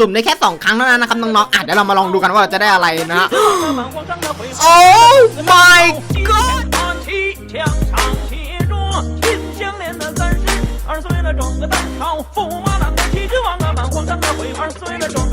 สุ่มได้แค่ 2 ครั้งเท่านั้นนะครับน้องๆอ่ะเดี๋ยวเรามาลองดูกันว่าเราจะได้อะไรนะฮะ 哦 Oh my god 唱起墙上写着秦香莲的三十二岁了，整个当朝驸马郎的旗帜王啊，满皇上的徽二岁了，整个当朝今天看起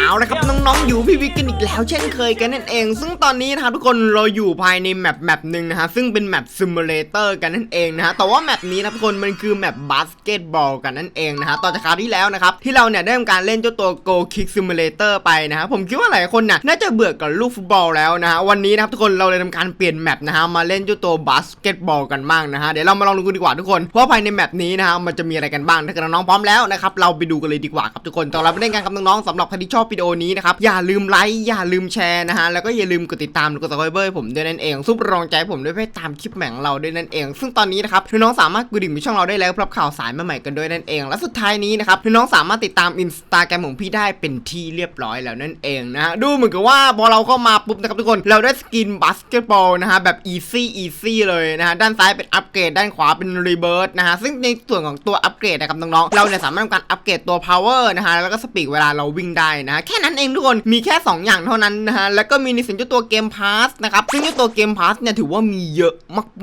เอาละครับน้องๆ อยู่พี่วิกกันอีกแล้วเช่นเคยกันนั่นเอง ซึ่งตอนนี้นะครับทุกคนเราอยู่ภายในแมปแมปหนึ่งนะฮะซึ่งเป็นแมปซิมูเลเตอร์กันนั่นเองนะฮะแต่ว่าแมปนี้นะทุกคนมันคือแมปบาสเกตบอลกันนั่นเองนะฮะต่อจากคราวที่แล้วนะครับที่เราเนี่ยได้ทำการเล่นเจ้าตัว Go Kick Simulator ไปนะฮะผมคิดว่าหลายคนน่ะน่าจะเบื่อกับลูกฟุตบอลแล้วนะฮะวันนี้นะครับทุกคนเราเลยทำการเปลี่ยนแมปนะฮะมาเล่นเจ้าตัวบาสเกตบอลกันบ้างนะฮะเดี๋ยวเรามาลองดูกันดีกว่าทุกคนว่าภายในแมปนี้นะฮะมันจะมีอะไรกันบ้างถ้าเกิดน้องๆพร้อมแล้วนะครับเราไปดูกันเลยดีกว่าครับทุกคนตอนเราไปเล่นกันครับน้องๆสำหรับใครที่ชอบวิดีโอนี้นะครับ อย่าลืมไลค์ อย่าลืมแชร์นะฮะ แล้วก็อย่าลืมกดติดตามหรือกด subscribe ให้ผมด้วยนั่นเองซุปรองใจผมด้วยเพื่อตามคลิปแหม่งเราด้วยนั่นเอง ซึ่งตอนนี้นะครับน้องๆสามารถกดดิ่งไปช่องเราได้แล้วเพื่อรับข่าวสารใหม่ๆกันด้วยนั่นเอง และสุดท้ายนี้นะครับน้องๆสามารถติดตามอินสตาแกรมของพี่ได้เป็นที่เรียบร้อยแล้วนั่นเองนะฮะดูเหมือนกับว่าพอเราเข้ามาปุ๊บนะครับทุกคนเราได้สกินบาสเกตบอลนะฮะแบบ easy easy เลยนะฮะด้านซ้ายเป็นอัปเกรดด้านขวาเป็นรีเบิร์นะฮะซึ่งในส่วนของตัวอัปเกรดนะครับน้องๆเราเนี่ยสามารถทำการอัปเกรดตัว power นะฮะแล้วก็สปีดเวลาเราวิ่งได้นะฮะแค่นั้นเองทุกคนมีแค่ 2 อย่างเท่านั้นนะฮะแล้วก็มีในส่วนเจ้าตัวเกมพาสนะครับซึ่งเจ้าตัวเกมพาสเนี่ยถือว่ามีเยอะ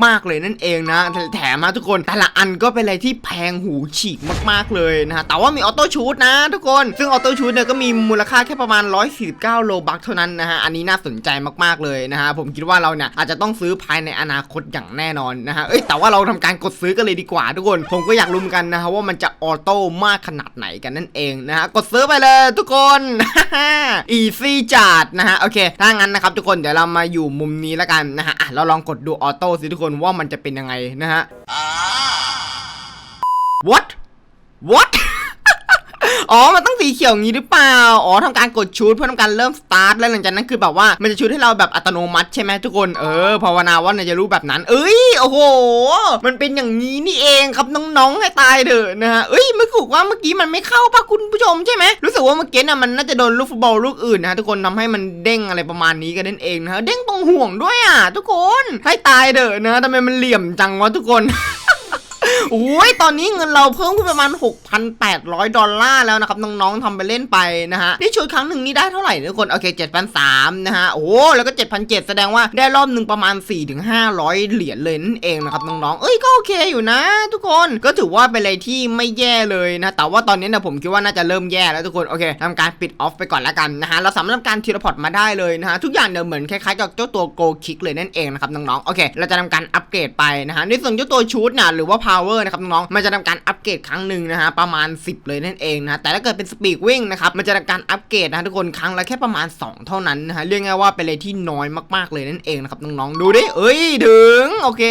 มาก ๆเลยนั่นเองนะแถมมาทุกคน แต่ละอันก็เป็นอะไรที่แพงหูฉีกมากๆเลยนะฮะแต่ว่ามีออโต้ชูดนะ ทุกคน ซึ่งออโต้ชูดเนี่ยก็มีมูลค่าแค่ประมาณ 149 โลบัคเท่านั้นนะฮะอันนี้น่าสนใจมากๆเลยนะฮะผมคิดว่าเราเนี่ยอาจจะต้องซื้อภายในอนาคตอย่างแน่นอนนะฮะเอ้ยแต่ว่าเราทำการกดซื้อกันเลยดีกว่าทุกคน ผมก็อยากรู้เหมือนกันนะฮะว่ามันจะออโต้มากขนาดไหนกันนั่นเองนะฮะกดซื้อไปเลยทุกคนอีซี่จัดนะฮะโอเคถ้างั้นนะครับทุกคนเดี๋ยวเรามาอยู่มุมนี้แล้วกันนะฮะอะเราลองกดดูออโต้สิทุกคนว่ามันจะเป็นยังไงนะฮะ what what อ๋อ มันต้อง สีเขียวอย่างนี้หรือเปล่า อ๋อทำการกดชูดเพื่อทำการเริ่มสตาร์ทแล้วหลังจากนั้นคือแบบว่ามันจะชูดให้เราแบบอัตโนมัติใช่ไหมทุกคน เออภาวนาว่าน่าจะรู้แบบนั้น เอ้ย โอ้โห มันเป็นอย่างนี้นี่เองครับน้องๆ ให้ตายเถอะนะฮะ เอ้ยไม่ถูกว่าเมื่อกี้มันไม่เข้าปะคุณผู้ชมใช่ไหม รู้สึกว่าเมื่อกี้น่ะมันน่าจะโดนลูกฟุตบอลลูกอื่นนะฮะทุกคนทำให้มันเด้งอะไรประมาณนี้กันนั่นเองนะฮะ เด้งตรงห่วงด้วยอะทุกคน ให้ตายเถอะนะทำไมมันเหลี่ยมจังวะทุกคน โอ้ยตอนนี้เงินเราเพิ่มขึ้นประมาณ 6,800 ดอลลาร์แล้วนะครับ น้องๆทำไปเล่นไปนะฮะนี่ชุดครั้งหนึ่งนี่ได้เท่าไหร่ทุกคน โอเค 7,300 นะฮะ โอ้แล้วก็ 7,700 แสดงว่าได้รอบหนึ่งประมาณ 4-500 เหรียญเลยนั่นเองนะครับ น้องๆ เอ้ย ก็โอเคอยู่นะ ทุกคน ก็ถือว่าเป็นอะไรที่ไม่แย่เลยนะ แต่ว่าตอนนี้นะผมคิดว่าน่าจะเริ่มแย่แล้วทุกคน โอเคทำการปิดออฟไปก่อนแล้วกันนะฮะ เราสามารถทำการทีละพอร์ตมาได้เลยนะฮะ ทุกอย่างเนี่ยเหมือนคล้ายๆกับเจ้าตัวโกคิกเลยนั่นเองนะครับน้องๆ โอเค เราจะทำการอัปเกรดไปนะฮะในส่วนเจ้าตัวชูดนี่ยหรือว่า power นะครับน้องๆมันจะทำการอัปเกรดครั้งหนึ่งนะฮะประมาณ 10 เลยนั่นเองนะแต่ถ้าเกิดเป็นสปีดวิ่งนะครับมันจะทำการอัปเกรดนะทุกคนครั้งละแค่ประมาณ 2 เท่านั้นนะฮะเรียกง่ายว่าเป็นอะไรที่น้อยมากๆเลยนั่นเองนะครับน้องๆดูดิเอ้ยถึงโอเค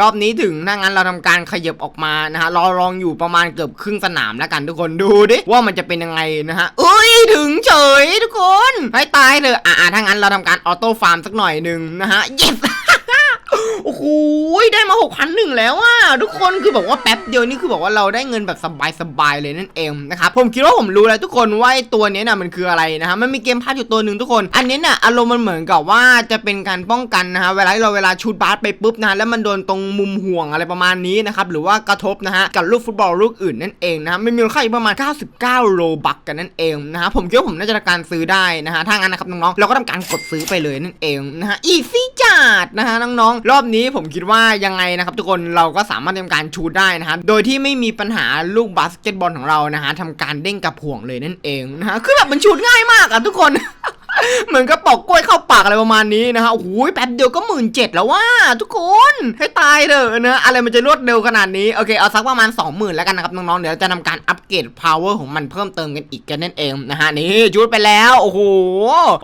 รอบนี้ถึงถ้างั้นเราทำการขยับออกมานะฮะรอลองอยู่ประมาณเกือบครึ่งสนามแล้วกันทุกคนดูดิว่ามันจะเป็นยังไงนะฮะเอ้ยถึงเฉยทุกคนให้ตายเลยอ่าถ้างั้นเราทำการออโต้ฟาร์มสักหน่อยหนึ่งนะฮะ yes โอ้โหได้มา6 0 0 1แล้วอะทุกคนคือบอกว่าแป๊บเดียวนี่คือบอกว่าเราได้เงินแบบสบายๆเลยนั่นเองนะครับผมคิดว่าผมรู้แล้วทุกคนว่าตัวนี้น่ะมันคืออะไรนะฮะมันมีเกมพาร์ทอยู่ตัวหนึ่งทุกคน อันนี้น่ะอารมณ์มันเหมือนกับว่าจะเป็นการป้องกันนะฮะเวลาเราเวลาชูดบาสไปปุ๊บนะฮะแล้วมันโดนตรงมุมห่วงอะไรประมาณนี้นะครับหรือว่ากระทบนะฮะกับลูกฟุตบอลลูกอื่นนั่นเองนะฮะมันมีค่าอยู่ประมาณ 99 โลบักกันนั่นเองนะฮะผมคิดว่าผมน่าจะทำการซื้อได้นะฮะถ้างั้นนะครับน้องๆเราก็ทำการกดซื้อไปเลยนั่นเองนะฮะอีซี่จัดนะฮะน้องๆรอบนี้ผมคิดว่ายังไงนะครับทุกคนเราก็สามารถทำการชูดได้นะฮะโดยที่ไม่มีปัญหาลูกบาสเกตบอลของเรานะฮะทำการเด้งกับห่วงเลยนั่นเองนะฮะคือแบบมันชูดง่ายมากอะทุกคน เหมือนกับปอกกล้วยเข้าปากอะไรประมาณนี้นะฮะโอ้โหแป๊บเดียวก็หมื่นเจ็ดแล้วว่าทุกคนให้ตายเถอะนะอะไรมันจะรวดเร็วขนาดนี้โอเคเอาสักประมาณ 20,000 แล้วกันนะครับน้องๆเดี๋ยวจะทำการอัปเกรด power ของมันเพิ่มเติมกันอีกกันนั่นเองนะฮะนี่จุดไปแล้วโอ้โห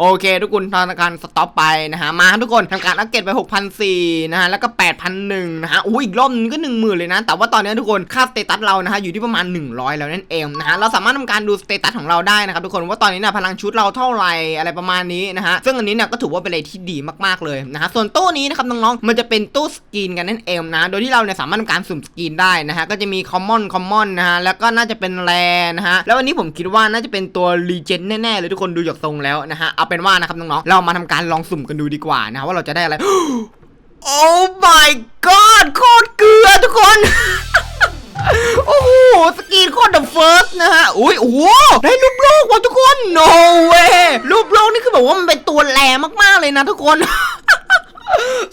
โอเค ทุกคนทำการสต็อปไปนะฮะมาทุกคนทำการอัปเกรดไป6,400นะฮะแล้วก็8,100นะฮะโอ้ยอีกรอบนึงก็ 10,000 เลยนะ แต่ว่าตอนนี้ทุกคนค่าสเตตัสเรานะฮะอยู่ที่ประมาณ 100 แล้วนั่นเองนะฮะเราสามารถทำการดูสเตตัสของเราได้นะครับทุกคนว่าตอนนี้นะพลังชุดเราเท่าไหร่อะไรประมาณนี้นะฮะซึ่งอันนี้เนี่ยก็ถือว่าเป็นอะไรที่ดีมากๆเลยนะฮะส่วนตู้นี้นะครับน้องๆมันจะเป็นตู้สกรีนกันนั่นเองนะโดยที่เราเนี่ยสามารถทำการสุ่มสกรีนได้นะฮะก็จะมีคอมมอนคอมมอนนะฮะแล้วก็น่าจะเป็นแรนะฮะแล้ววันนี้ผมคิดว่าน่าจะเป็นตัวรีเจนแน่ๆเลยทุกคนดูจากทรงแล้วนะฮะเอาเป็นว่านะครับน้องๆเรามาทำการลองสุ่มกันดูดีกว่านะฮะว่าเราจะได้อะไรโอ้ my god โคตรเกลือทุกคน โอ้โห สกีนโคตร the first นะฮะ อุ้ย โอ้โห ได้รูปโลกว่ะทุกคน โนเวรูปโลกนี่คือแบบว่ามันเป็นตัวแรงมากๆเลยนะทุกคน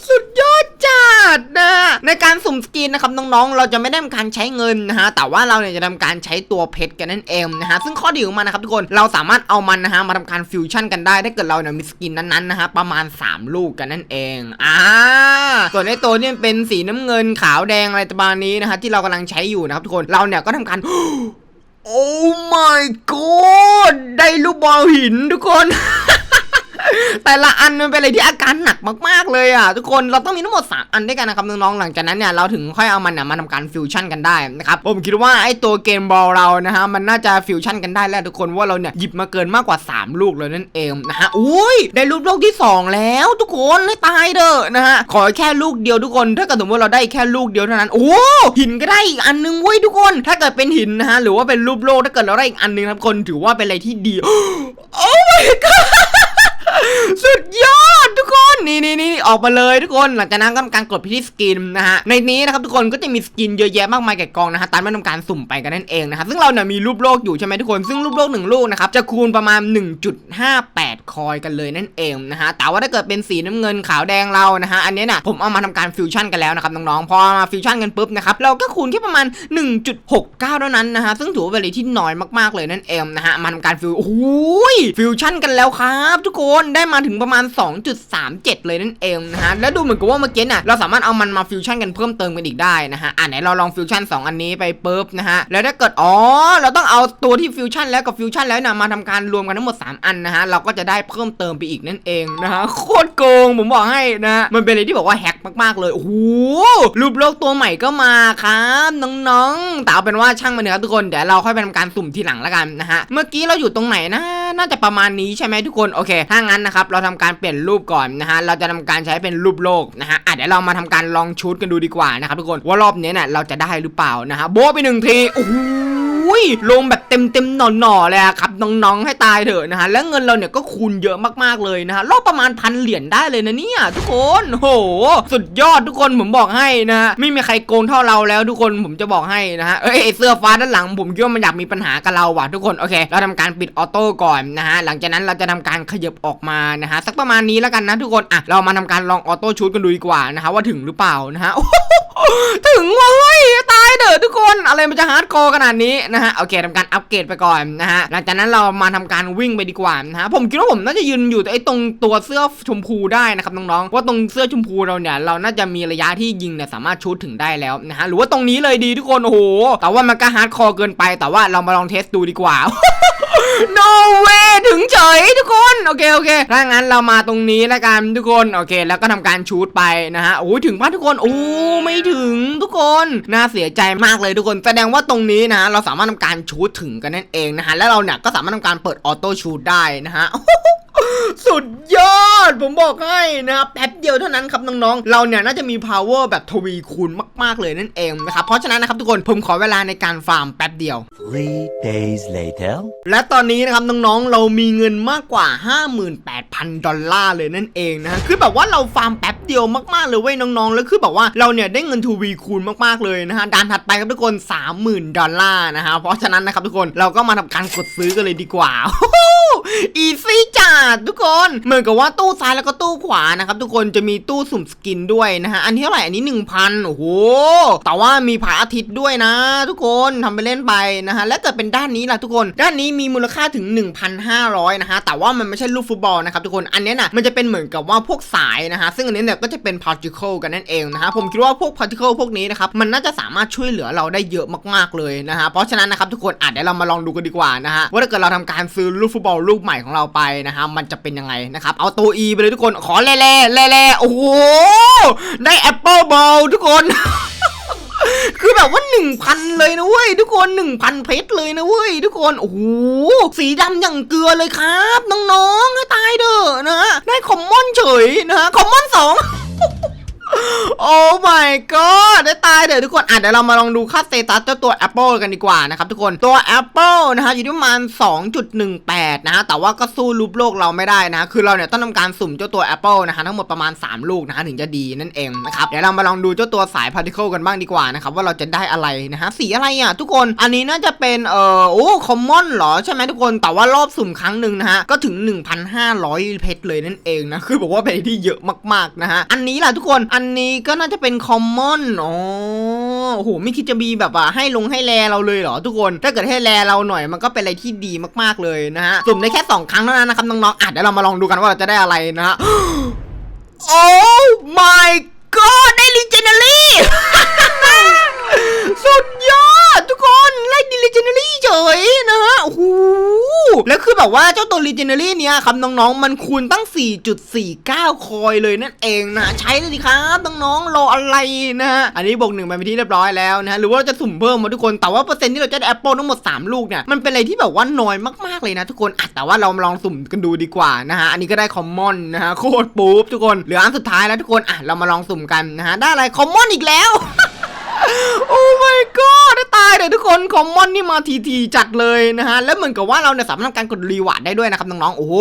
สุดยอดัดนะในการสุ่มสกินนะครับน้องๆ เราจะไม่ได้ทำการใช้เงินนะฮะแต่ว่าเราเนี่ยจะทำการใช้ตัวเพชรกันนั่นเองนะฮะซึ่งข้อดีของมันนะครับทุกคนเราสามารถเอามันนะฮะมาทำการฟิวชั่นกันได้ถ้าเกิดเราเนี่ยมีสกินนั้นๆนะฮะประมาณ 3 ลูกกันนั่นเองอ่าส่วนไอ้ตัวเนี่ยเป็นสีน้ำเงินขาวแดงอะไรประมาณนี้นะฮะที่เรากำลังใช้อยู่นะครับทุกคนเราเนี่ยก็ทำการโอ้ my god ได้ลูกบอลหินทุกคน แต่ละอันมันเป็นอะไรที่อาการหนักมากๆเลยอะทุกคนเราต้องมีทั้งหมด 3 อันด้วยกันนะครับน้องๆหลังจากนั้นเนี่ยเราถึงค่อยเอามันเนี่ยมาทำการฟิวชั่นกันได้นะครับผมคิดว่าไอ้ตัวเกมบอลเรานะฮะมันน่าจะฟิวชั่นกันได้แล้วทุกคนว่าเราเนี่ยหยิบมาเกินมากกว่า 3 ลูกเลยนั่นเองนะฮะอุ้ยได้ลูกโลกที่ 2 แล้ว ทุกคนให้ตายเด้อนะฮะขอแค่ลูกเดียวทุกคน ถ้าเกิดสมมติเราได้แค่ลูกเดียวเท่านั้นโอ้หินก็ได้อีกอันนึงเว้ยทุกคน ถ้าเกิดเป็นหินนะฮะหรือว่าเป็นรูปโลกถ้าเกิดเราได้อีกอันนึงครับคนถือว่าเป็นอะไรที่ดีโอ้ my god สุดยอดทุกคนนี่นี่นี่ออกมาเลยทุกคนหลังจากนั้นก็ทำการกดพิที่สกินนะฮะในนี้นะครับทุกคนก็จะมีสกินเยอะแยะมากมายแก่กองนะฮะตามไม่ทำการสุ่มไปกันนั่นเองนะครับซึ่งเราเนี่ยมีรูปโลกอยู่ใช่ไหมทุกคนซึ่งรูปโลกหนึ่งลูกนะครับจะคูณประมาณ 1.58 คอยกันเลยนั่นเองนะฮะแต่ว่าถ้าเกิดเป็นสีน้ำเงินขาวแดงเรานะฮะอันนี้น่ะผมเอามาทำการฟิวชั่นกันแล้วนะครับน้องๆพอมาฟิวชั่นกันปุ๊บนะครับเราก็คูณแค่ประมาณ 1.69 เท่านั้นนะฮะซึ่งถือว่าเป็นอะไรที่น้อยมากๆเลยนั่นเองนะฮะมาทำการฟิวโอ้ยฟิวชั่นกันแล้วครับทุกคนได้มาถึงประมาณ 2.37 เลยนั่นเองนะฮะแล้วดูเหมือนกับว่าเมื่อกี้น่ะเราสามารถเอามันมาฟิวชั่นกันเพิ่มเติมกันอีกได้นะฮะอ่าไหนเราลองฟิวชั่น2 อันนี้ไปปุ๊บนะฮะแล้วถ้าเกิดอ๋อเราต้องเอาตัวที่ฟิวชั่นแล้วกับฟิวชั่นแล้วน่ะมาทำการรวมกันทั้งหมด 3 อันนะฮะเราก็จะได้เพิ่มเติมไปอีกนั่นเองนะฮะโคตรโกงผมบอกให้นะ มันเป็นอะไรที่บอกว่าแฮกมากๆเลยโอ้โหรูปโลกตัวใหม่ก็มาครับน้องๆแต่เอาเป็นว่าช่างมันเถอะทุกคนเดี๋ยวเราค่อยไปทำการสุ่มทีหลังแล้วกันนะฮะเมื่อกี้เราอยู่ตรงไหนนะน่าจะประมาณนี้ใช่ไหมทุกคนโอเคถ้างั้นนะครับเราทำการเปลี่ยนรูปก่อนนะฮะเราจะทำการใช้เป็นรูปโลกนะฮะอะเดี๋ยวเรามาทำการลองชูดกันดูดีกว่านะครับทุกคนว่ารอบนี้เนี่ยเราจะได้หรือเปล่านะฮะโบไปหนึ่งทีโอ้โหลงแบบ เต็มเต็มๆหน่อๆเลยครับน้องๆให้ตายเถอะนะฮะแล้วเงินเราเนี่ยก็คูณเยอะมากๆเลยนะฮะรอบประมาณพันเหรียญได้เลยนะเนี่ยทุกคนโห สุดยอดทุกคนผมบอกให้นะฮะไม่มีใครโกงเท่าเราแล้วทุกคนผมจะบอกให้นะฮะเอ้ยเสื้อฟ้าด้านหลังผมคิดว่ามันอยากมีปัญหากับเราว่ะทุกคนโอเค เราทำการปิดออโต้ก่อนนะฮะหลังจากนั้นเราจะทำการขยับออกมานะฮะสักประมาณนี้แล้วกันนะทุกคนอะเรามาทำการลองออโต้ชูดกันดูดีกว่านะฮะว่าถึงหรือเปล่านะฮะ ถึงว่ะเฮ้ยตายเด้อทุกคนอะไรมันจะฮาร์ดคอร์ขนาดนี้นะฮะโอเคทำการอัปเกรดไปก่อนนะฮะหลังจากนั้นเรามาทำการวิ่งไปดีกว่านะฮะผมคิดว่าผมน่าจะยืนอยู่ไอ้ตรงตัวเสื้อชมพูได้นะครับน้องๆว่าตรงเสื้อชมพูเราเนี่ยเราน่าจะมีระยะที่ยิงเนี่ยสามารถชูดถึงได้แล้วนะฮะหรือว่าตรงนี้เลยดีทุกคนโอ้โหแต่ว่ามันก็ฮาร์ดคอร์เกินไป แต่ว่าเรามาลองเทสดูดีกว่า no way ถึงเฉยทุกคนโอเคโอเคถ้างั้นเรามาตรงนี้แล้วกันทุกคนโอเค แล้วก็ทำการชูดไปนะฮะโอ้ยถึงป่ะทุกคนโอ้ไม่ถึงทุกคนน่าเสียใจมากเลยทุกคน แสดงว่าตรงนี้นะเราสามารถทำการชูดถึงกันนั่นเองนะฮะแล้วเราเนี่ยก็สามารถทำการเปิดออโต้ชูดได้นะฮะ สุดยอด ผมบอกให้นะครับแป๊บเดียวเท่านั้นครับน้องๆ เราเนี่ยน่าจะมี power แบบทวีคูณมากๆเลยนั่นเองนะครับ เพราะฉะนั้นนะครับทุกคนผมขอเวลาในการฟาร์มแป๊บเดียว Three days later. และตอนนี้นะครับน้องๆ เรามีเงินมากกว่า 58,000 ดอลลาร์เลยนั่นเองนะฮะคือแบบว่าเราฟาร์มแป๊บเดียวมากๆเลยเว้ยน้องๆ แล้วคือแบบว่าเราเนี่ยได้เงินทวีคูณมากๆเลยนะฮะด่านถัดไปครับทุกคน 30,000 ดอลลาร์นะฮะเพราะฉะนั้นนะครับทุกคนเราก็มาทำการกดซื้อกันเลยดีกว่าอีซี่จัดทุกคนเหมือนกับว่าตู้ซ้ายแล้วก็ตู้ขวานะครับทุกคนจะมีตู้สุ่มสกินด้วยนะฮะอันที่เท่าไหร่อันนี้ 1,000โอ้โหแต่ว่ามีพระอาทิตย์ด้วยนะ ทุกคนทำไปเล่นไปนะฮะและเกิดเป็นด้านนี้ล่ะทุกคน ด้านนี้มีมูลค่าถึง 1,500นะฮะแต่ว่ามันไม่ใช่ลูกฟุตบอลนะครับทุกคนอันนี้น่ะมันจะเป็นเหมือนกับว่าพวกสายนะฮะซึ่งอันนี้เนี่ยก็จะเป็น particle กันนั่นเองนะฮะผมคิดว่าพวก particle พวกนี้นะครับมันน่าจะสามารถช่วยเหลือเราได้เยอะมากๆเลยนะฮะเพราะฉะนั้นนะครับทุกคนอะเดี๋ยวเรามาลองดูกันดีกว่านะฮะว่าถ้าเกิดเราทำการซื้อลูกฟุตบอลลูกใหม่ของเราไปนะฮะมนจะเป็นยังไงนะครับ เอาตัว E ไปเลยทุกคน ขอแล่แล่แล่แล่โอ้โห ได้แอปเปิลบอลทุกคน คือแบบว่า1,000เลยนะเว้ยทุกคน1,000เพชรเลยนะเว้ยทุกคน โอ้โห สีดำอย่างเกลือเลยครับ น้องๆให้ตายเด้อะนะ ได้คอมมอนเฉยนะฮะคอมมอนสอง โอ้ my god ได้ตายเดี๋ยวทุกคนอะเดี๋ยวเรามาลองดูค่าสเตตัสเจ้าตัว Apple กันดีกว่านะครับทุกคนตัว Apple นะครับอยู่ที่ประมาณ 2.18 นะฮะแต่ว่าก็สู้รูปโลกเราไม่ได้นะ คือเราเนี่ยต้องทำการสุ่มเจ้าตัว Apple นะฮะทั้งหมดประมาณ 3 ลูกนะฮะถึงจะดีนั่นเองนะครับเดี๋ยวเรามาลองดูเจ้าตัวสาย Particle กันบ้างดีกว่านะครับว่าเราจะได้อะไรนะฮะสีอะไรอะทุกคนอันนี้น่าจะเป็นเอ่อโอ้ common เหรอใช่ไหมทุกคนแต่ว่ารอบสุ่มครั้งหนึ่งนะฮะก็ถึง 1,500 เพชรเลยนั่นเองนะคือบอกว่าเป็นที่เยอะมากๆนะฮะอันนี้แหละทุกคนอันนี้ก็น่าจะเป็นคอมมอนอ๋อโอ้โหไม่คิดจะมีแบบว่าให้ลงให้แลเราเลยเหรอทุกคน ถ้าเกิดให้แลเราหน่อยมันก็เป็นอะไรที่ดีมากๆเลยนะฮะสุ่มได้แค่ 2 ครั้งเท่านั้นนะครับน้องๆอะเดี๋ยวเรามาลองดูกันว่าเราจะได้อะไรนะฮะโอ้ my god ได้รีเจนเนอรี่สุดยอด ทุกคนไล่ดิ legendary เฉยนะฮะโอ้โหแล้วคือแบบว่าเจ้าตัว legendary เนี้ยครับน้องๆ มันคูณตั้ง 4.49 คอยเลยนั่นเองนะ ใช้เลยดิครับน้องๆรออะไรนะฮะอันนี้บวกหนึ่งไปเป็นที่เรียบร้อยแล้วนะฮะหรือว่าเราจะสุ่มเพิ่มมาทุกคนแต่ว่าเปอร์เซ็นต์ที่เราจะได้แอปเปิลทั้งหมด 3 ลูกเนี่ยมันเป็นอะไรที่แบบว่าน้อยมากๆเลยนะทุกคนอะแต่ว่าเรามาลองสุ่มกันดูดีกว่านะฮะอันนี้ก็ได้คอมมอนนะฮะโคตรปุ๊บทุกคนเหลืออันสุดท้ายแล้วทุกคนอะเรามาลองสุ่มกันนะฮะได้อะไรคอมมอนอีกแล้ว โอ้ my god ได้ตาย เลยทุกคนคอมมอนนี่มาทีทีๆจัดเลยนะฮะแล้วเหมือนกับว่าเราเนี่ยสามารถทำการกดรีวาร์ดได้ด้วยนะครับน้องๆโอ้โห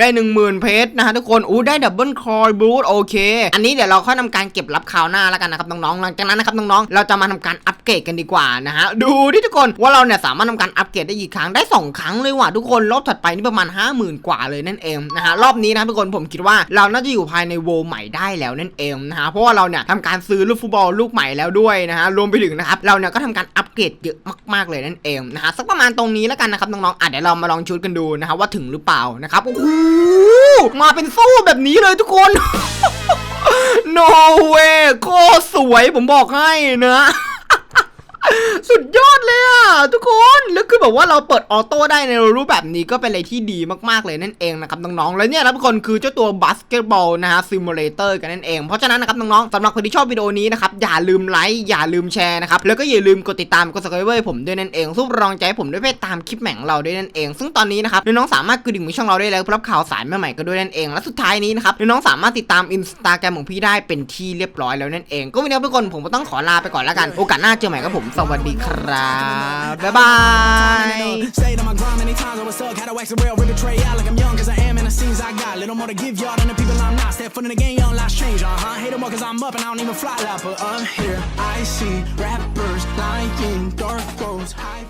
ได้1 0,000เพชรนะฮะทุกคนอู้ได้ดับเบิลคอยบูทโอเค อันนี้เดี๋ยวเราค่อยทำการเก็บรับคราวหน้าแล้วกันนะครับน้องๆหลังจากนั้นนะครับน้องๆเราจะมาทำการอัปเกรดกันดีกว่านะฮะดูที่ทุกคนว่าเราเนี่ยสามารถทำการอัปเกรดได้กี่ครั้งได้ 2 ครั้งเลยว่ะทุกคนรอบถัดไปนี่ประมาณ 50,000 กว่าเลยนั่นเองนะฮะรอบนี้นะทุกคนผมคิดว่าเราน่าจะอยู่ภายในโวใหม่ได้แล้วนั่นเองนะฮะเพราะว่าเราเนี่ยทำการซื้อลูกฟุตบอลลูกใหม่แล้วด้วยนะฮะรวมไปถึงนะครับเราเนี่ยก็ทำการอัป เกตเยอะมากๆเลยนั่นเองนะฮะสักประมาณตรงนี้แล้วกันนะครับน้องๆอะเดี๋ยวเรามาลองชุดกันดูนะฮะว่าถึงหรือเปล่านะครับโอ้โหมาเป็นสู้แบบนี้เลยทุกคน no way โคตรสวยผมบอกให้นะ สุดยอดเลยอะทุกคน แล้วคือแบบว่าเราเปิดออโต้ได้ในรูปแบบนี้ก็เป็นอะไรที่ดีมากๆเลยนั่นเองนะครับน้องๆแล้วเนี่ยนะทุกคนคือเจ้าตัวบาสเกตบอลนะฮะซิมูเลเตอร์กันนั่นเองเพราะฉะนั้นนะครับน้องๆสำหรับคนที่ชอบวิดีโอนี้นะครับอย่าลืมไลค์อย่าลืมแชร์นะครับแล้วก็อย่าลืมกดติดตามกด subscribe ผมด้วยนั่นเองสู้รองใจผมด้วยเพื่อตามคลิปแหม่งเราด้วยนั่นเอง ซึ่งตอนนี้นะครับน้องๆสามารถกระดิ่งมือช่องเราได้แล้วเพรับข่าวสารใหม่ๆก็ด้วยนั่นเองและสุดท้ายนี้นะครับน้องๆสามารถติดตามอินสตาแกรมของพี่ได้เป็นที่เรียบร้อยแล้วนั่นเอง ก็วันนี้ทุกคนผมก็ต้องขอลาไปก่อนแล้วกันโอกาสหน้าเจอใหม่ครับผมสวัสดีครับบ๊ายบาย Stayed on my grind many times, I was stuck, had to wax a real, rip a tray out like I'm young, cause I am in the scenes I got. Little more to give y'all than the people I'm not. Step foot in the game, young lives change, uh huh. Hate them more cause I'm up and I don't even fly like, but I'm here. I see rappers lying, dark roads, high.